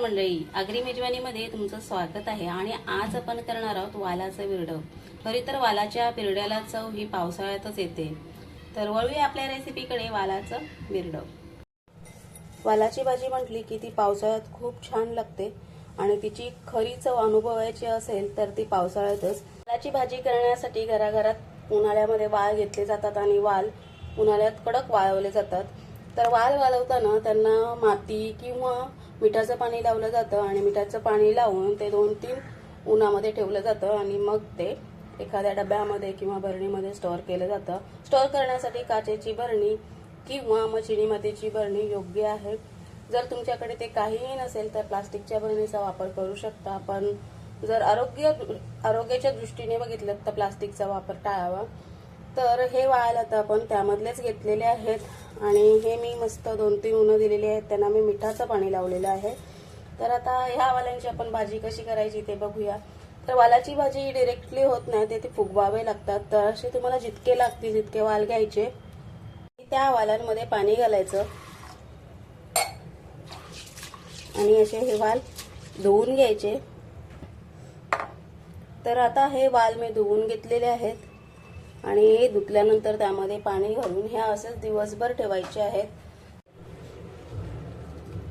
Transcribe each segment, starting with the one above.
मंडळी आगरी मेजवानीमध्ये तुमचं स्वागत आहे. आणि आज आपण करणार आहोत वालाचं बिरडं खरी तर वालाच्या बिरड्याला चव ही पावसाळ्यातच येते. तर वळूया आपल्या रेसिपीकडे वालाचं बिरडं वालाची भाजी म्हटली की ती पावसाळ्यात खूप छान लागते. आणि तिची खरी चव अनुभवायची असेल तर ती पावसाळ्यातच. वालाची भाजी करण्यासाठी घराघरात उन्हाळ्यामध्ये वाल घेतले जातात आणि वाल उन्हाळ्यात कडक वाळवले जातात. तर वाल वाळवताना त्यांना माती किंवा मिठाचं पाणी लावलं जातं आणि मिठाचं पाणी लावून ते दोन तीन उन्हामध्ये ठेवलं जातं आणि मग ते एखाद्या डब्यामध्ये किंवा भरणीमध्ये स्टोअर केलं जातं. स्टोअर करण्यासाठी काचेची भरणी किंवा मग चिनी मातीची भरणी योग्य आहे. जर तुमच्याकडे ते काहीही नसेल तर प्लास्टिकच्या भरणीचा वापर करू शकता पण जर आरोग्य आरोग्याच्या दृष्टीने बघितलं तर प्लास्टिकचा वापर टाळावा. तर हे वाळ आता आपण त्यामधलेच घेतलेले आहेत. आणि हे मी मस्त दोन तीन उन्हं दिलेली आहेत. त्यांना मी मिठाचं पाणी लावलेलं आहे. तर आता ह्या वाल्यांची आपण भाजी कशी करायची ते बघूया. तर वालाची भाजी डिरेक्टली होत नाही ते ते फुगवावे लागतात. तर असे तुम्हाला जितके लागतील जितके वाल घ्यायचे त्या वालांमध्ये पाणी घालायचं. आणि असे हे वाल धुवून घ्यायचे. तर आता हे वाल मी धुवून घेतलेले आहेत. आणि हे धुतल्यानंतर त्यामध्ये पाणी घालून ह्या असंच दिवसभर ठेवायचे आहेत.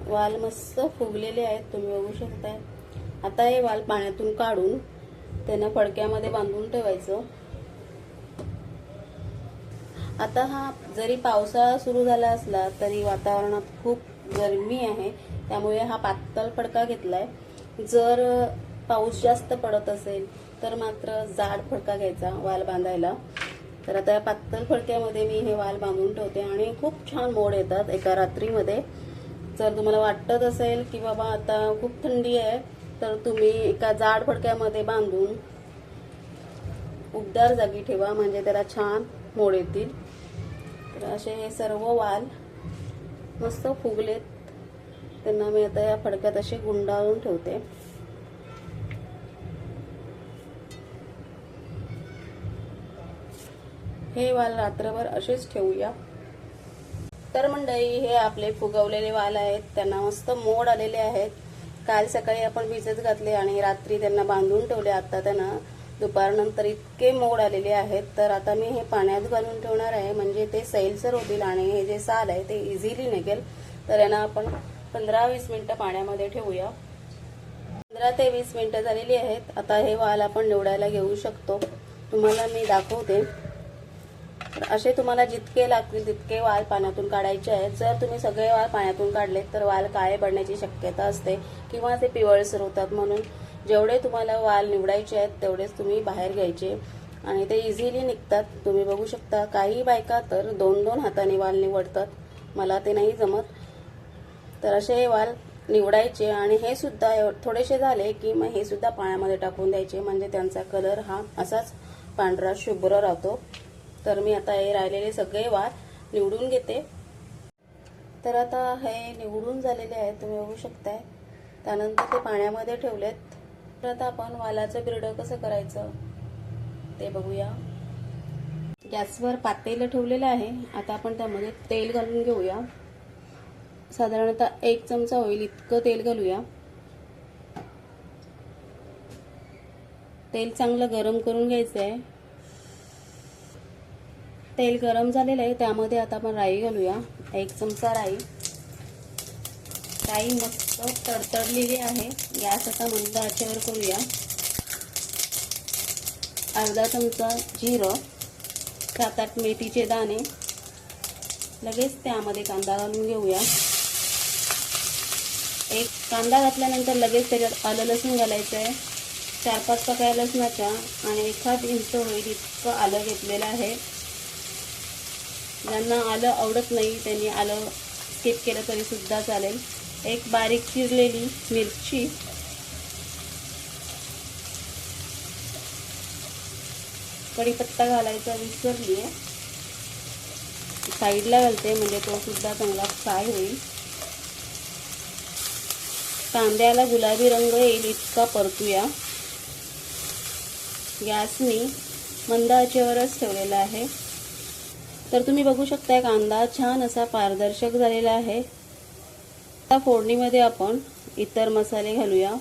वाल मस्त फुगलेले आहेत तुम्ही बघू शकताय. आता हे वाल पाण्यातून काढून त्यांना फडक्यामध्ये बांधून ठेवायचं. आता हा जरी पावसाळा सुरू झाला असला तरी वातावरणात खूप गरमी आहे त्यामुळे हा पातळ फडका घेतलाय. जर पाऊस जास्त पडत असेल तर मात्र जाड फडका घ्यायचा वाल बांधायला. तर आता या पातळ फडक्यामध्ये मी हे वाल बांधून ठेवते आणि खूप छान मोड येतात एका रात्रीमध्ये. जर तुम्हाला वाटत असेल की बाबा आता खूप थंडी आहे तर तुम्ही एका जाड फडक्यामध्ये बांधून उबदार जागी ठेवा म्हणजे त्याला छान मोड येतील. तर असे हे सर्व वाल मस्त फुगलेत. त्यांना मी आता या फडक्यात असे गुंडाळून ठेवते. हे वाल रात्रभर असेच ठेवूया. तर मंडळी हे आपले फुगवलेले वाल आहेत. त्यांना मस्त मोड आलेले आहेत. काल सकाळी आपण भिजत घातले आणि रात्री त्यांना बांधून ठेवले. आता त्यांना दुपारनंतर इतके मोड आलेले आहेत. तर आता मी हे पाण्यात घालून ठेवणार आहे. म्हणजे ते सैलसर होतील आणि हे जे साल आहे ते इझिली निघेल. तर यांना आपण पंधरा वीस मिनिटं पाण्यामध्ये ठेवूया. पंधरा ते वीस मिनिटं झालेली आहेत. आता हे वाल आपण निवडायला घेऊ शकतो. तुम्हाला मी दाखवते. असे तुम्हाला जितके लागतील तितके वाल पाण्यातून काढायचे आहेत. जर तुम्ही सगळे वाल पाण्यातून काढले तर वाल काळे पडण्याची शक्यता असते किंवा ते पिवळसर होतात म्हणून जेवढे तुम्हाला वाल निवडायचे आहेत तेवढेच तुम्ही बाहेर घ्यायचे आणि ते इझिली निघतात. तुम्ही बघू शकता काही बायका तर दोन दोन हाताने वाल निवडतात. मला ते नाही जमत. तर असे वाल निवडायचे आणि हे सुद्धा एव- थोडेसे झाले की मग हे सुद्धा पाण्यामध्ये टाकून द्यायचे. म्हणजे त्यांचा कलर हा असाच पांढरा शुभ्र राहतो. तर मी आता हे राहिलेले सगळे वार निवडून घेते. तर आता हे निवडून झालेले आहेत तुम्ही बघू शकताय. त्यानंतर ते पाण्यामध्ये ठेवलेत. तर आता आपण वालाचं बिरडं कसं करायचं ते बघूया. गॅसवर पातेलं ठेवलेलं आहे. आता आपण त्यामध्ये तेल घालून घेऊया. साधारणतः एक चमचा होईल इतकं तेल घालूया. तेल चांगलं गरम करून घ्यायचं आहे तेल गरम झालेलं आहे त्यामध्ये आता आपण राई घालूया. एक चमचा राई. राई मस्त तडतडलेली आहे. गॅस आता मंद आचेवर करूया. अर्धा चमचा जिरं सात आठ मेथीचे दाणे. लगेच त्यामध्ये कांदा घालून घेऊया. एक कांदा घातल्यानंतर लगेच त्याच्यात आलं लसूण घालायचं आहे चार पाच पकाया लसणाच्या आणि एखाद इंच होईल इतकं आलं घेतलेलं आहे. ज्यांना आलं आवडत नाही त्यांनी आलं स्किप केलं तरीसुद्धा चालेल. एक बारीक चिरलेली मिरची. कढीपत्ता घालायचा विसरली आहे साईडला घालते म्हणजे तो सुद्धा चांगला फ्राय होईल. कांद्याला गुलाबी रंग येईल इतका परतूया. गॅस मी मंद आचेवरच ठेवलेला आहे. तर तुम्ही बघू शकता कांदा छान असा पारदर्शक झालेला आहे. आता फोडणीमध्ये आपण इतर मसाले घालूया.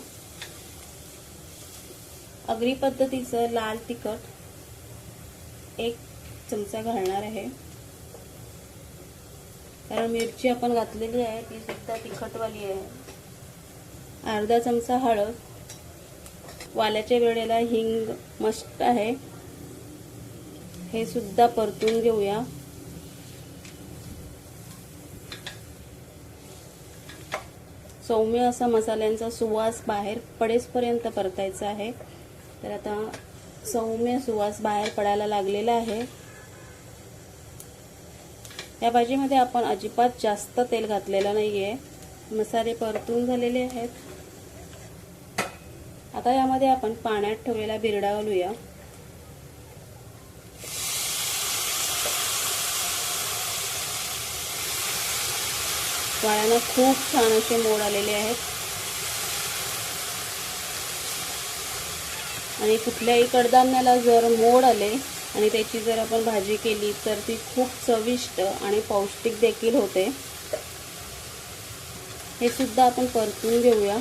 अगरी पद्धतीचं लाल तिखट एक चमचा घालणार आहे. कारण मिरची आपण घातलेली आहे ती सुद्धा तिखटवाली आहे. अर्धा चमचा हळद. वाल्याच्या वेळेला हिंग मस्त आहे. हे सुद्धा परतून घेऊया. सौम्य असा मसाल्यांचा सुवास बाहेर पडेसपर्यंत परतायचा आहे. तर आता सौम्य सुवास बाहेर पडायला लागलेला आहे. या भाजीमध्ये आपण अजिबात जास्त तेल घातलेलं नाही आहे मसाले परतून झालेले आहेत. आता यामध्ये आपण पाण्यात ठेवलेला बिरडा घालूया. वाळ्यानं खूप छान असे मोड आलेले आहेत. आणि कुठल्याही कडधान्याला जर मोड आले आणि त्याची जर आपण भाजी केली तर ती खूप चविष्ट आणि पौष्टिक देखील होते. हे सुद्धा आपण परतून घेऊया.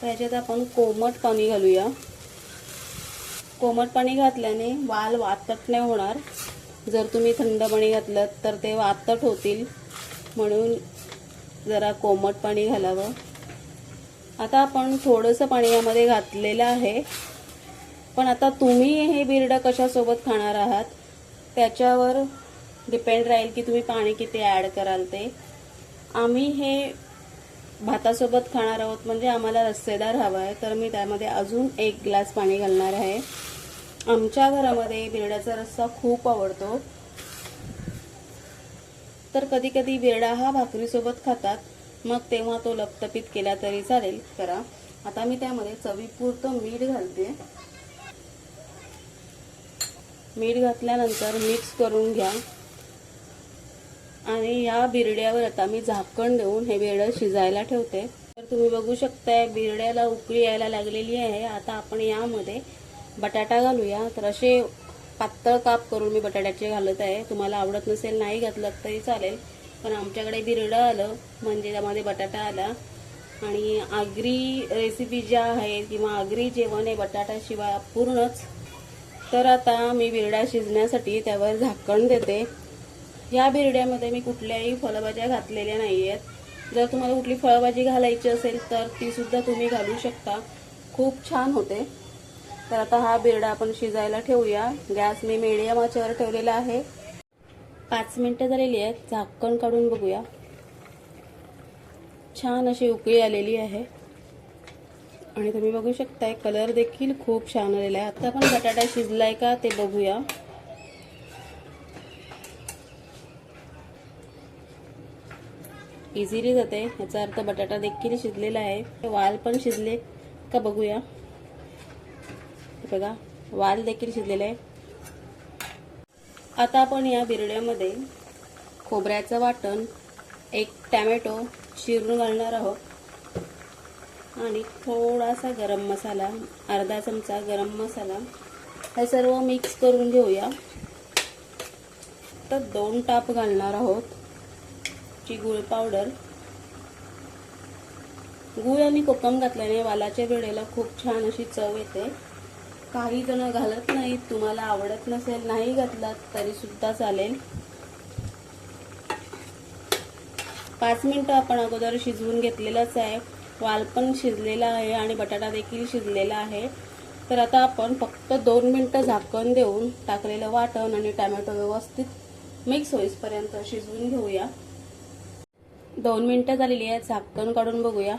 त्याच्यात आपण कोमट पाणी घालूया. कोमट पाणी घातल्याने वाल वातट नाही होणार. जर तुम्ही थंड पाणी घातलं तर ते वातट होतील. म्हणून जरा कोमट पाणी घालावं. आता आपण थोडंसं पाणी यामध्ये घातलेलं आहे. पण आता तुम्ही हे बिरडं कशासोबत खाणार आहात? त्याच्यावर डिपेंड राहील की तुम्ही पाणी किती ॲड कराल ते. आम्ही हे भातासोबत खाणार आहोत म्हणजे आम्हाला रस्सेदार हवा आहे तर मी त्यामध्ये अजून एक ग्लास पाणी घालणार आहे. आमच्या घरामध्ये बिरड्याचा रस्सा खूप आवडतो. तर कधी कधी बिरडा हा भाकरीसोबत खातात मग तेव्हा तो लपतपीत केला तरी चालेल. करा. आता मी त्यामध्ये चवीपुरतं मीठ घालते. मीठ घातल्यानंतर मिक्स करून घ्या. आणि या बिरड्यावर आता मी झाकण देऊन हे बिरडं शिजायला ठेवते. तर तुम्ही बघू शकताय बिरड्याला उकळी यायला लागलेली आहे. आता आपण यामध्ये बटाटा घालूया. तर असे पातळ काप करून मी बटाट्याचे घालत आहे. तुम्हाला आवडत नसेल नाही घातलं तरी चालेल. पण आमच्याकडे बिरडं आलं म्हणजे त्यामध्ये बटाटा आला. आणि आगरी रेसिपी ज्या आहे किंवा आगरी जेवण आहे बटाट्याशिवाय पूर्णच. तर आता मी बिरडा शिजण्यासाठी त्यावर झाकण देते. या बिरड्यामध्ये मी कुठल्याही फळभाज्या घातलेल्या नाही आहेत जर तुम्हाला कुठली फळभाजी घालायची असेल तर तीसुद्धा तुम्ही घालू शकता. खूप छान होते. तर आता हा बिरडा आपण शिजायला ठेवूया. गॅस मी मिडियम आचेवर ठेवलेला आहे. पाच मिनटं झालेली आहेत. झाकण काढून बघूया. छान अशी उकळी आलेली आहे. आणि तुम्ही बघू शकताय कलर देखील खूप छान आलेला आहे. आता आपण बटाटा शिजलाय का ते बघूया. इझिली जाते. याचा अर्थ बटाटा देखील शिजलेला आहे. वाल पण शिजले का बघूया. बघा वाल देखील शिजलेले आहे. आता आपण या बिरड्यामध्ये खोबऱ्याचं वाटण एक टॅमॅटो चिरून घालणार आहोत. आणि थोडासा गरम मसाला अर्धा चमचा गरम मसाला हे सर्व मिक्स करून घेऊया. तर दोन टाप घालणार आहोत. ची गुळ पावडर गुळ आणि कोकम घातल्याने वालाच्या वेळेला खूप छान अशी चव येते. काही जण घालत नाहीत तुम्हाला आवडत नसेल नाही घातलात तरी सुद्धा चालेल. पाच मिनिटं आपण अगोदर शिजवून घेतलेलंच आहे. वाल पण शिजलेला आहे आणि बटाटा देखील शिजलेला आहे. तर आता आपण फक्त दोन मिनटं झाकण देऊन टाकलेलं वाटण आणि टॅमॅटो व्यवस्थित मिक्स होईपर्यंत शिजवून घेऊया. दोन मिनटं झालेली आहेत झाकण काढून बघूया.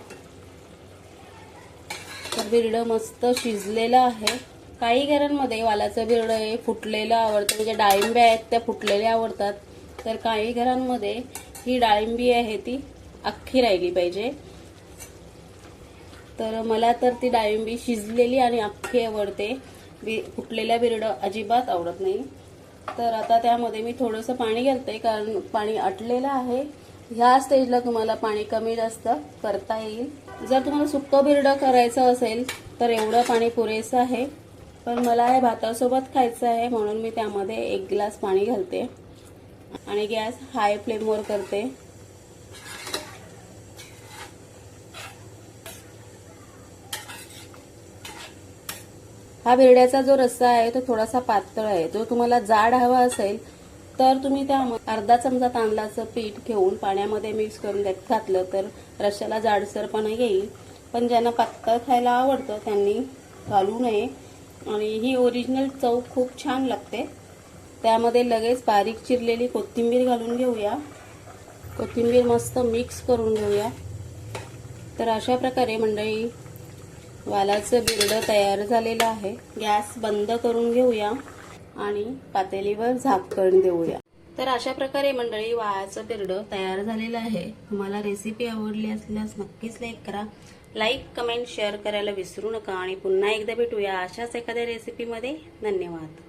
तर बिरडं मस्त शिजलेलं आहे. काही घरांमध्ये वालाचं बिरडं हे फुटलेलं आवडतं म्हणजे डाळिंब्या आहेत त्या फुटलेल्या आवडतात. तर काही घरांमध्ये ही डाळिंबी आहे ती अख्खी राहिली पाहिजे. तर मला तर ती डाळिंबी शिजलेली आणि अख्खी आवडते. बि फुटलेल्या बिरडं अजिबात आवडत नाही. तर आता त्यामध्ये मी थोडंसं पाणी घालते कारण पाणी आटलेलं आहे. ह्या स्टेजला तुम्हाला पाणी कमी जास्त करता येईल. जर तुम्हाला सुक्कं बिरडं करायचं असेल तर एवढं पाणी पुरेसं आहे. पण मला हे भातासोबत खायचं आहे म्हणून मी त्यामध्ये एक ग्लास पाणी घालते. आणि गॅस हाय फ्लेमवर करते. हा बिरड्याचा जो रस्सा आहे तो थोडासा पातळ आहे. जो तुम्हाला जाड हवा असेल तर तुम्ही त्या अर्धा चमचा तांदळाचं पीठ घेऊन पाण्यामध्ये मिक्स करून त्यात घातलं तर रश्याला जाडसरपणा येईल. पण ज्यांना पातळ खायला आवडतं त्यांनी घालू नये. आणि ही ओरिजिनल चव खूप छान लागते. त्यामध्ये लगेच बारीक चिरलेली कोथिंबीर घालून घेऊया. कोथिंबीर मस्त मिक्स करून घेऊया. तर अशा प्रकारे मंडळी वालाचं बिरडं तयार झालेलं आहे. गॅस बंद करून घेऊया. आणि पातेलीवर झाकण देऊया. तर अशा प्रकारे मंडळी वाळाचं बिरडं तयार झालेलं आहे. तुम्हाला रेसिपी आवडली असल्यास नक्कीच लाईक करा. लाईक कमेंट शेअर करायला विसरू नका आणि पुन्हा एकदा भेटूया अशाच एखाद्या रेसिपीमध्ये धन्यवाद.